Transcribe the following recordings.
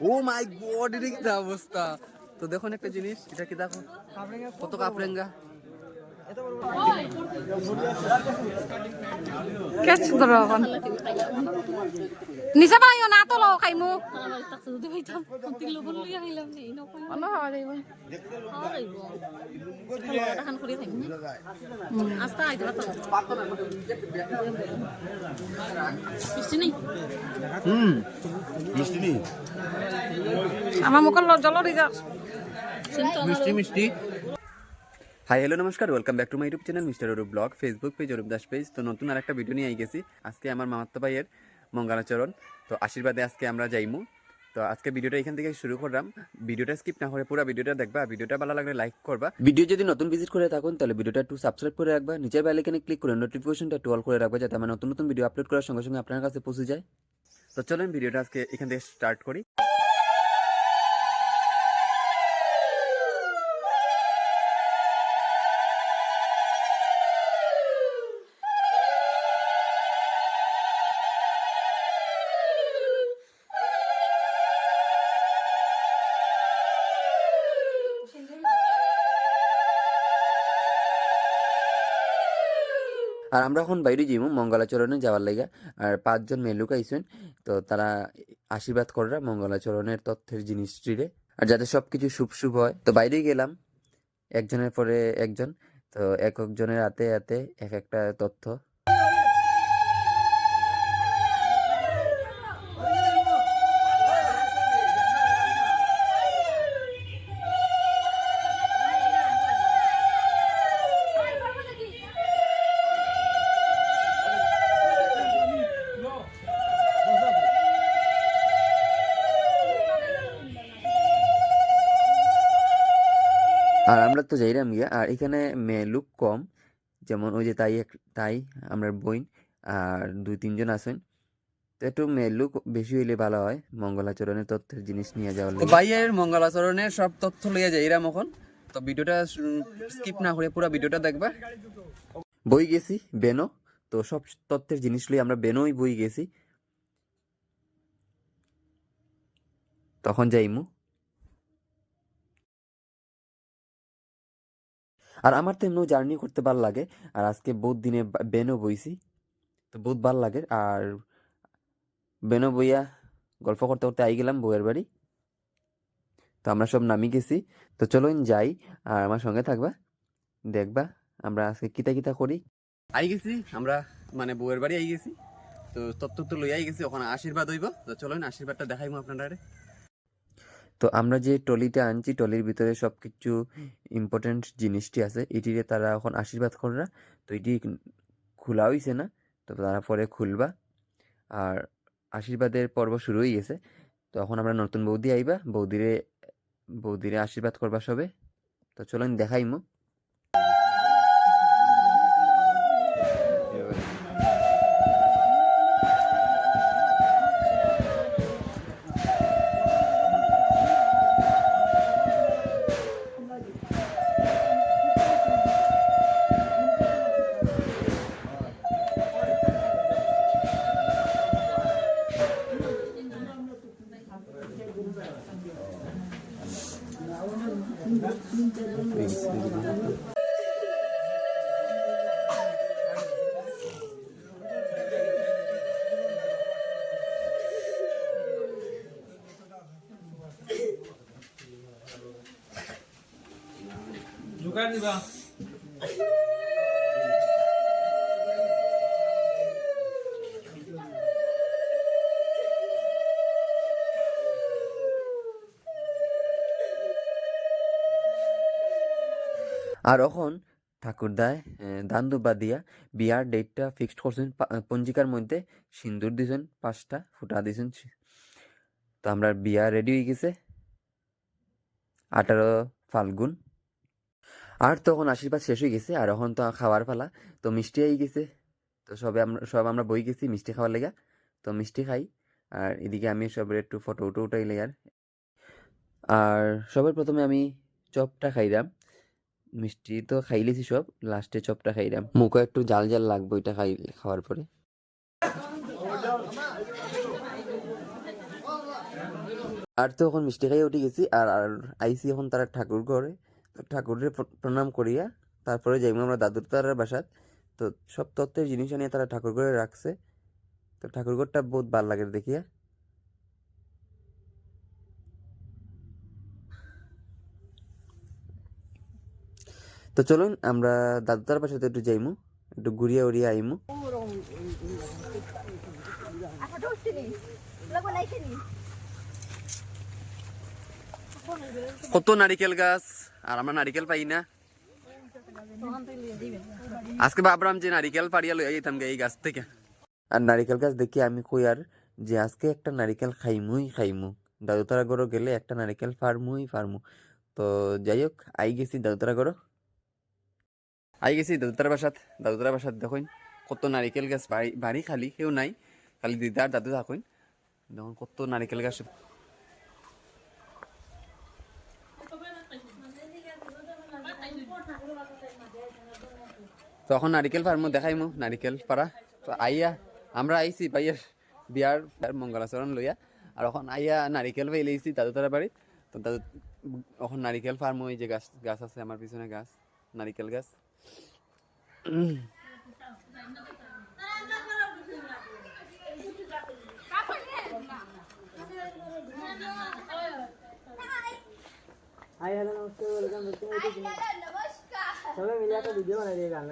ও মাই god এটা কি অবস্থা? তো দেখুন একটা জিনিস, এটা কি দেখো? কত কাপড়েঙ্গা? কেচ ধরো এখন নিচে পাইও না তো লও খাইমু আমার মুখের জল যা মিষ্টি মিষ্টি হাই হ্যালো নমস্কার welcome back to my YouTube channel mister Arup blog Facebook page Arup Das page তো নতুন আর একটা ভিডিও নিয়ে আই গেছি। আজকে আমার মামাত্ম ভাইয়ের মঙ্গলাচরণ। তো আশীর্বাদে আজকে আমরা যাইমু। তো আজকে ভিডিওটা এখান থেকে শুরু করলাম। ভিডিওটা স্কিপ না করে পুরো ভিডিওটা দেখবা। ভিডিওটা ভালো লাগলে লাইক করবা। ভিডিও যদি নতুন ভিজিট করে থাকুন তাহলে ভিডিওটা একটু সাবস্ক্রাইব করে রাখবা। নিচের বেল আইকনে ক্লিক করে নোটিফিকেশনটা একটু অল করে রাখবা যাতে আমার নতুন নতুন ভিডিও আপলোড করার সঙ্গে সঙ্গে আপনার কাছে পৌঁছে যায়। তো চলেন ভিডিওটা আজকে এখান থেকে স্টার্ট করি। আর আমরা এখন বাইরে যাইব মঙ্গলাচরণে যাওয়ার লাগা আর পাঁচজন মেয়ে লোক আইসেন তো তারা আশীর্বাদ কররা মঙ্গলাচরণের তথ্যের জিনিস জিনিসটিরে আর যাতে সব কিছু শুভ শুভ হয়। তো বাইরে গেলাম, একজনের পরে একজন, তো এক একজনের হাতে হাতে এক একটা তথ্য। আর আমরা তো যাইলাম গিয়া আর এখানে মেয়ে লোক কম। যেমন ওই যে তাই এক- তাই আমরা বইন আর দুই তিনজন আছেন। তো একটু মেয়ে লোক বেশি হইলে ভালো হয় মঙ্গলাচরণের তথ্যের জিনিস নিয়ে যাওয়ার তো ভাইয়ের মঙ্গলাচরণের সব তথ্য লইয়া যাইরাম এখন। তো ভিডিওটা স্কিপ না করে পুরো ভিডিওটা দেখবা। বই গেছি বেনো। তো সব তথ্যের জিনিস লই আমরা বেনোই বই গেছি। তখন যাইমু। আর আমার তো এমনিও জার্নি করতে ভালো লাগে। আর আজকে বহুত দিনে বা- বেনো বইছি। তো বহুত ভালো লাগে। আর বেনো বইয়া গল্প করতে করতে আই গেলাম বউয়ের বাড়ি। তো আমরা সব নামি গেছি। তো চলো যাই আর আমার সঙ্গে থাকবা। দেখবা আমরা আজকে কিতা কিতা করি। আই গেছি, আমরা মানে বউয়ের বাড়ি আই গেছি। তো তত্ত্ব তো লইয়াই গেছি, ওখানে আশীর্বাদ হইব। তো চলো আশীর্বাদটা দেখাইমু আপনারা তো আমরা যে টলিটা আনছি টলির ভিতরে সব কিছু ইম্পর্টেন্ট জিনিসটি আছে। এটিরে তারা এখন আশীর্বাদ কররা তো এটি খোলা হইছে না। তো তারা পরে খুলবা। আর আশীর্বাদের পর্ব শুরু হয়ে গেছে। তো এখন আমরা নতুন বৌদি আইবা। বৌদিরে বৌদিরে আশীর্বাদ করবা সবে। তো চলেন দেখাইমু। আর এখন ঠাকুরদায় দান দুব্বা দিয়া বিয়ার ডেটটা ফিক্সড করছেন পঞ্জিকার মধ্যে সিন্দুর দিছেন, পাঁচটা ফুটা দিছেন তো আমরা বিয়া রেডি হয়ে গেছে। আঠারো ফাল্গুন। আর তখন আশীর্বাদ শেষ হয়ে গেছে, আর এখন তো খাওয়ার পালা। তো মিষ্টি আই গেছে। তো সবে আমরা সব আমরা বই গেছি মিষ্টি খাওয়ার লেগা। তো মিষ্টি খাই, আর এদিকে আমি সবের একটু ফটো উটো উঠাইলে আর আর সবার প্রথমে আমি চপটা খাইলাম মিষ্টি তো খাইলেছি সব, লাস্টে চপটা খাইলাম মুখে একটু জাল জাল লাগবে ওইটা খাই, খাওয়ার পরে। আর তো এখন মিষ্টি খাইয়ে উঠে গেছি, আর আর আইসি এখন তারা ঠাকুর ঘরে। ঠাকুরের প্রণাম করিয়া তারপরে যাইব আমরা দাদুর তারার বাসাত। তো সব তত্ত্বের জিনিস নিয়ে তারা ঠাকুর ঘরে রাখছে। তো ঠাকুর ঘরটা বহুত ভালো লাগে দেখিয়া। তো চলুন আমরা দাদু তার বাসাতে একটু যাইমু, একটু ঘুরিয়া উড়িয়া আইমু। কত নারিকেল গাছ! আর আমরা নারিকেল পাই না। আজকে ভাবলাম যে নারিকেল পাড়িয়া লইয়া যেতাম গে এই গাছ থেকে। আর নারিকেল গাছ দেখি আমি কই আর যে আজকে একটা নারিকেল খাইমুই খাইমু। দাদুতারা গরো গেলে একটা নারিকেল ফার্মুই ফার্মু তো যাই হোক আই গেছি দাদুতারা গরো। আই গেছি দাদুতার বাসাত। দাদুতার বাসাত দেখুন কত নারিকেল গাছ বাড়ি বাড়ি খালি কেউ নাই। খালি দিদার দাদু থাকুন। দেখুন কত নারিকেল গাছ তো এখন নারিকেল ফার্মও দেখাইমু, নারিকেল পাড়া। তো আইয়া, আমরা আইছি ভাইয়ের বিয়ার মঙ্গলাচরণ লইয়া। আর এখন আইয়া নারিকেল ভাই লইছি দাদু তারা বাড়ি। তো দাদু, এখন নারিকেল ফার্ম ওই যে গাছ গাছ আছে, আমার পিছনে গাছ, নারিকেল গাছ। হাই হ্যালো নমস্তে ওয়েলকাম টু মাই চ্যানেল সবাই মিলে একটা ভিডিও বানাই দিয়ে গান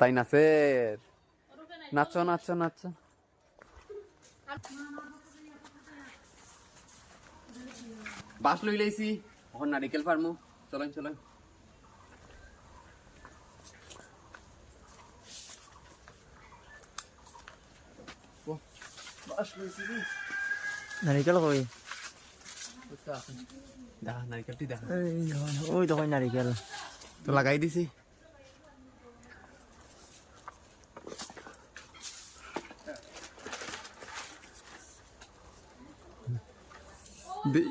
তাই নাচে নাচ নাচ নাচো বাস লই লাইছি এখন নারিকেল ফার্মু চল চল নারিকেল কই দেখা নারিকেলটি দেখা ওই তো কই নারিকেল তো লাগাই দিছি। দে-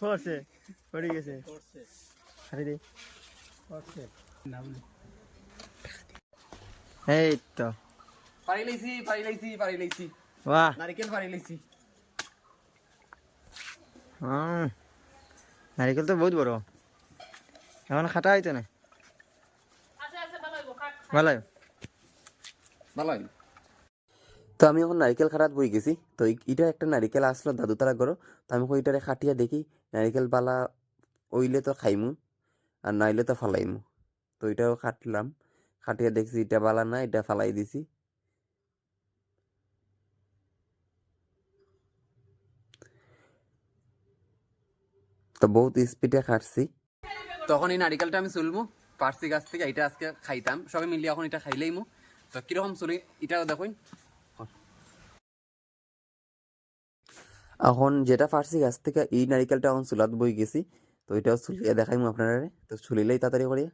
পড়ছে পড়ে গেছে। হারি দে। এই তো। পারি লাইছি পারি লাইছি পারি লাইছি বাহ। নারিকেল পারি লাইছি হুম নারিকেল তো বহুত বড়। এখন খাটা হইতো না? ভালো ভালো তো আমি এখন নারিকেল খাটাত বই গেছি। তো ইটা একটা নারিকেল আসলো দাদু তারা গরো তো আমি ইটারে খাটিয়া দেখি নারিকেল বালা ওইলে তো খাইমু আর নাইলে তো ফালাইমু। তো এটাও খাটলাম খাটিয়া দেখছি এটা বালা না এটা ফালাই দিছি। তো বহুত স্পিডে কাটছি তখন এই নারিকেলটা আমি চুলমু পার্সি গাছ থেকে এটা আজকে খাইতাম। সবাই মিলিয়ে এখন এটা খাইলেই মো। তো কীরকম চুলি এটা দেখুন। এখন যেটা ফার্সি গাছ থেকে এই নারিকেলটা এখন চুলাত বই গেছি। তো এটাও চুলিয়ে দেখাইমু আপনারা তো চুলিলেই তাড়াতাড়ি করিয়া।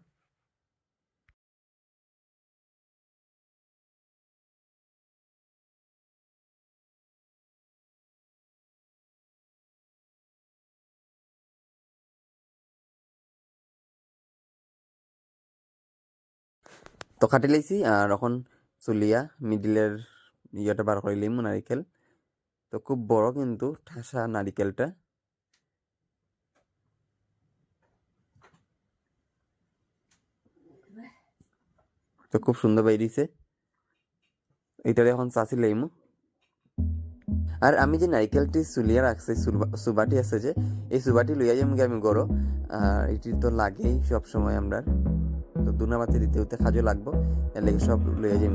তো কাটি লাইছি, আর এখন চুলিয়া মিডিলের ইয়েটা বার করে লিমু নারিকেল। তো খুব বড় কিন্তু ঠাসা নারিকেলটা। তো খুব সুন্দর বাইরিছে এটার এখন চাষি লাইমু আর আমি যে নারিকেলটি চুলিয়া রাখছি সুবাটি আছে যে, এই সুবাটি লইয়া যাম আমি গরো। আর এটি তো লাগেই সবসময় আমরা। তো দুনাবাতি দিতে হতে কাজও লাগবো এর লেগে সব লইয়া যাম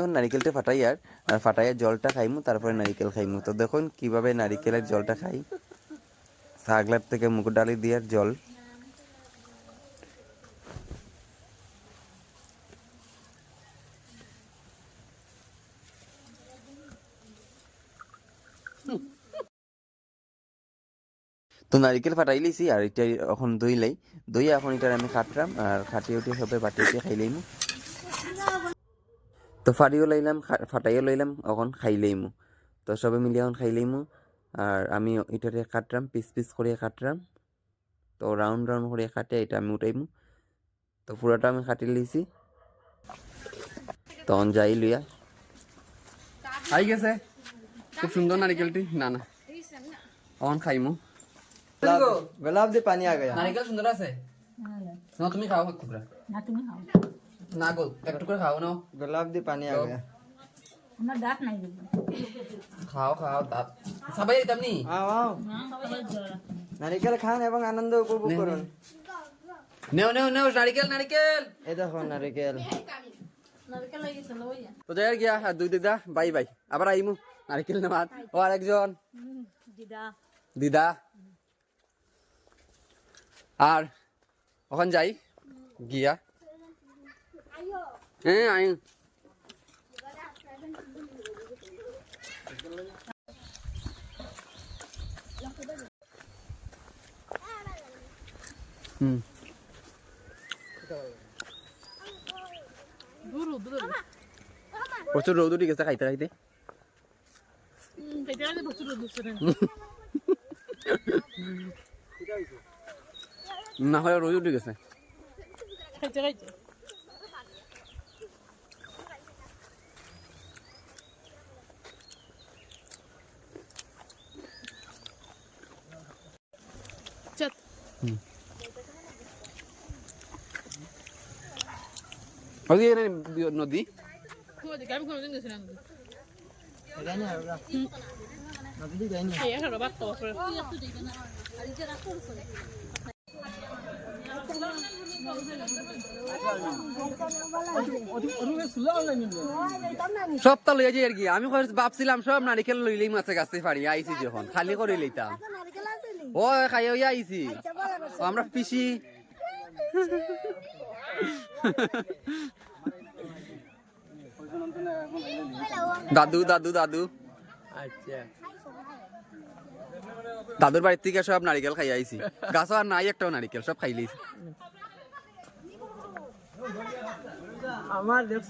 এখন নারিকেলটা ফাটাই আর আর জলটা খাইমু, তারপরে নারিকেল খাইমু। তো দেখুন কীভাবে নারিকেলের জলটা খাই। সাগলার থেকে মুগ ডালি দিয়ার জল। তো নারিকেল ফাটাই লিছি আর এটা এখন দই লাই দই এখন এটা আমি খাটলাম আর খাটিয়ে উঠিয়ে সবে বাটি উঠিয়ে খাইলেইমু তো ফাড়িও লইলাম ফাটাইও লইলাম এখন খাইলেইমু তো সবে মিলে এখন খাইলেইমু আর আমি এটারে কাটলাম পিস পিস করে কাটলাম তো রাউন্ড রাউন্ড করে কাটে এটা আমি উঠাইমু। তো পুরাটা আমি কাটি লিছি। তখন যাই লইয়া। আই গেছে। খুব সুন্দর নারিকেলটি না না। অন খাইমু। গোলাপ দিয়ে পানি আ গয়া নারিকেল সুন্দর আছে। না তুমি খাও খুব না তুমি খাও। না গো একটু করে খাও নাও। গোলাপ দিয়ে পানি আগে। আমার দাঁত নাই খাও খাও দাঁত। সবাই যেতাম নি নারিকেল খান এবং আনন্দ উপভোগ করুন। নেও নেও নেও নারিকেল নারিকেল। এই দেখো নারিকেল। গিয়া? আর দিদা বাই বাই। আবার আইমু নারিকেল নেওয়ার ও আর একজন। দিদা। আর ওখান যাই গিয়া। হ্যাঁ আই। হুম। প্রচুর রৌদ উঠে গেছে, খাইতে খাইতে। না হয় রোজ উঠে গেছে। ওই যে নদী যাইনি আর ওরা নদী যাইনি সব তো লইয়া যাই আর কি। আমি ভাবছিলাম সব নারিকেল লইলেই মাছে গাছে পারি আইছি যখন। খালি করে লইতাম ও খাই ওই আইছি। আমরা পিসি। দাদু দাদু দাদু। আচ্ছা। দাদুর বাড়ির থেকে সব নারিকেল খাই আইছি। গাছও আর নাই একটাও নারিকেল সব খাইলি আমার দেখছ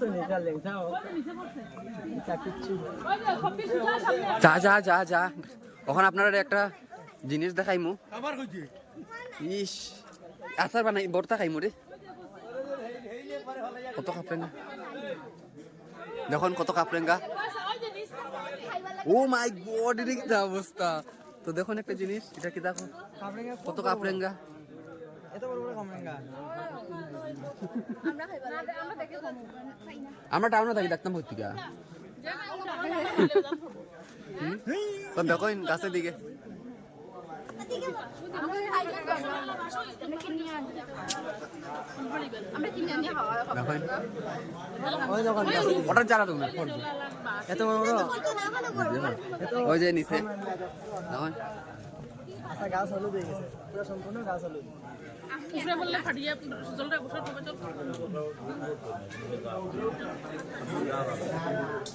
যা যা যা যা। ওখানে আপনারা একটা জিনিস দেখাইমু। ইস আচার বানাই বর্তা খাইমু রে। কত কাপড়েঙ্গা দেখুন কত কাপড়েঙ্গা ও মাই গড এটা কি অবস্থা তো দেখুন একটা জিনিস এটা কি দেখো কত কাপড়েঙ্গা এত বড় বড় কামড়েঙ্গা আমরা টাউনে থাকি দেখতাম তো দেখুন গাছের দিকে ওটা জ্বালা তুমি এত বড় বড়? ওই যে নিচে। গাছ হলুদ হয়ে গেছে, পুরো সম্পূর্ণ গাছ হলুদ।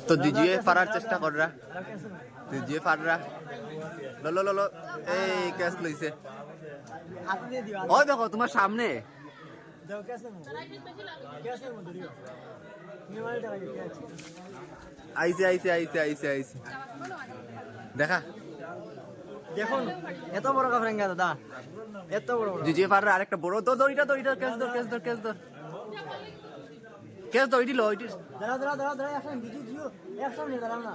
তো দিজিয়ে পারার চেষ্টা কররা দিজিয়ে পাররা লো লো লো লো এই ক্যাশ লইছে ওই দেখো তোমার সামনে মানে আইছে আইছে আইছে আইছে আইছে দেখা দেখুন এত বড় কামড়েঙ্গা দাদা। এত বড় বড়। দিজিয়ে পাররা আরেকটা বড়। তো দড়িটা দড়িটা ক্যাশ ধর ক্যাশ ধর ক্যাশ ধর। ক্যাশ দড়িটি লো ওইটি দাঁড়া দাঁড়া দাঁড়া দাঁড়া একসাথে দিদি জিও একসাথে দাঁড়াও না।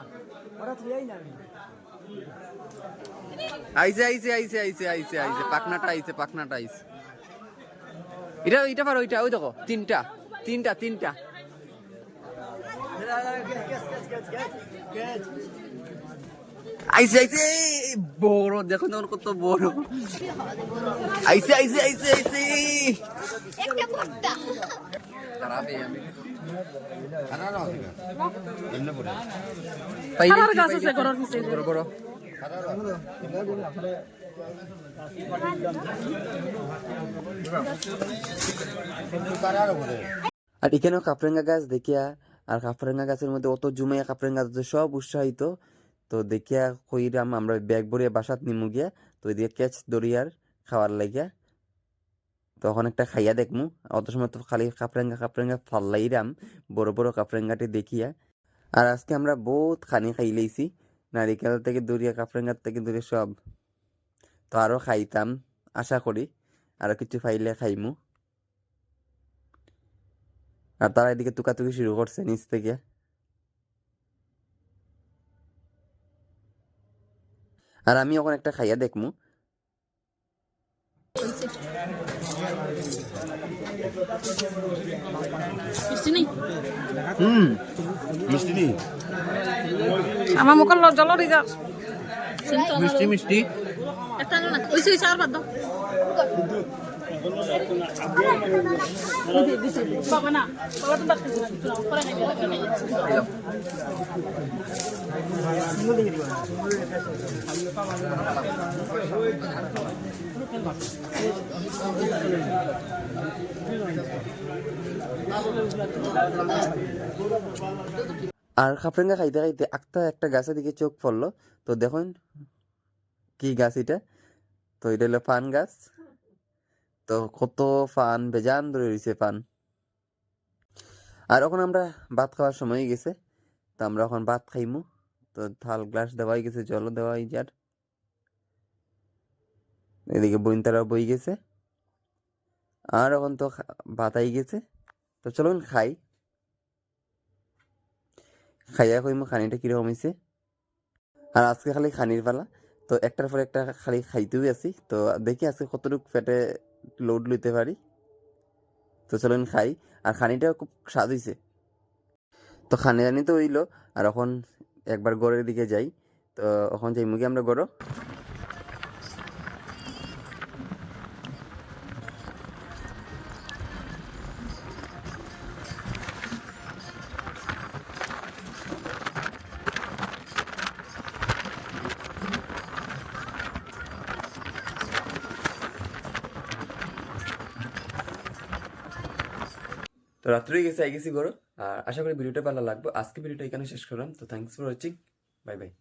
ওরা তুই না। আইছে আইছে আইছে আইছে আইছে আইছে পাকনাটা আইছে পাকনাটা আইছে এটা এটা পারো ওইটা ওই দেখো তিনটা তিনটা তিনটা। আইছে আইছে বড় দেখো না ওর কত বড়। গাছ আছে বড় বড়। আর এখানেও কাপরেঙ্গা গাছ দেখিয়া আর কাপরেঙ্গা গাছের মধ্যে অত জুমাইয়া কাপরেঙ্গা গাছ সব উৎসাহিত। তো দেখিয়া কইরাম আমরা ব্যাগ ভরিয়া বাসাত নিমু গিয়া, তো এদিকে ক্যাচ দরিয়ার খাওয়ার লাগিয়া তখন একটা খাইয়া দেখমু। অত সময় তো খালি কাপরেঙ্গা কাপরেঙ্গা ফাল্লাইরাম বড় বড় কাপরেঙ্গাটি দেখিয়া। আর আজকে আমরা বহুত খানি খাই খাইলেইছি নারিকেল থেকে দরিয়া কাপরেঙ্গার থেকে দূরে সব। তো আরও খাইতাম, আশা করি আরও কিছু ফাইলে খাইমু। আর তারা এদিকে তুকাতুকি শুরু করছে নিচ থেকে। আর আমি ওখানে একটা খাইয়া দেখমু মিষ্টি নেই? হুম মিষ্টি নেই। আমার মুখের জল যা মিষ্টি মিষ্টি। একটা না। ওই সেই চার বাদ দাও। আর খাপরেঙ্গা খাইতে খাইতে একটা একটা গাছের দিকে চোখ পড়ল। তো দেখুন কি গাছ এটা। তো এটা হলো পান গাছ। তো কত পান বেজান ধরে রয়েছে পান আর এখন আমরা ভাত খাওয়ার সময় গেছে, তো আমরা এখন ভাত খাইমু। তো থাল গ্লাস দেওয়াই গেছে, জলও দেওয়াই যার। এদিকে বইনতারাও বই গেছে। আর এখন তো খা- ভাত আই গেছে। তো চলুন খাই। খাইয়া কইমু খানিটা কীরকম হয়েছে আর আজকে খালি খানির পালা, তো একটার পর একটা খালি খাইতেও আছি। তো দেখি আজকে কতটুকু পেটে লোড লইতে পারি। তো চলুন খাই। আর খানিটা খুব স্বাদ হয়েছে তো খানি জানি তো হইল। আর এখন একবার গড়ের দিকে যাই। তো এখন যাই মুখে আমরা গড়ো? গেছে আর আশা করি ভিডিওটা ভালো লাগবে আজকে ভিডিওটা এখানে শেষ করলাম তো thanks for watching bye bye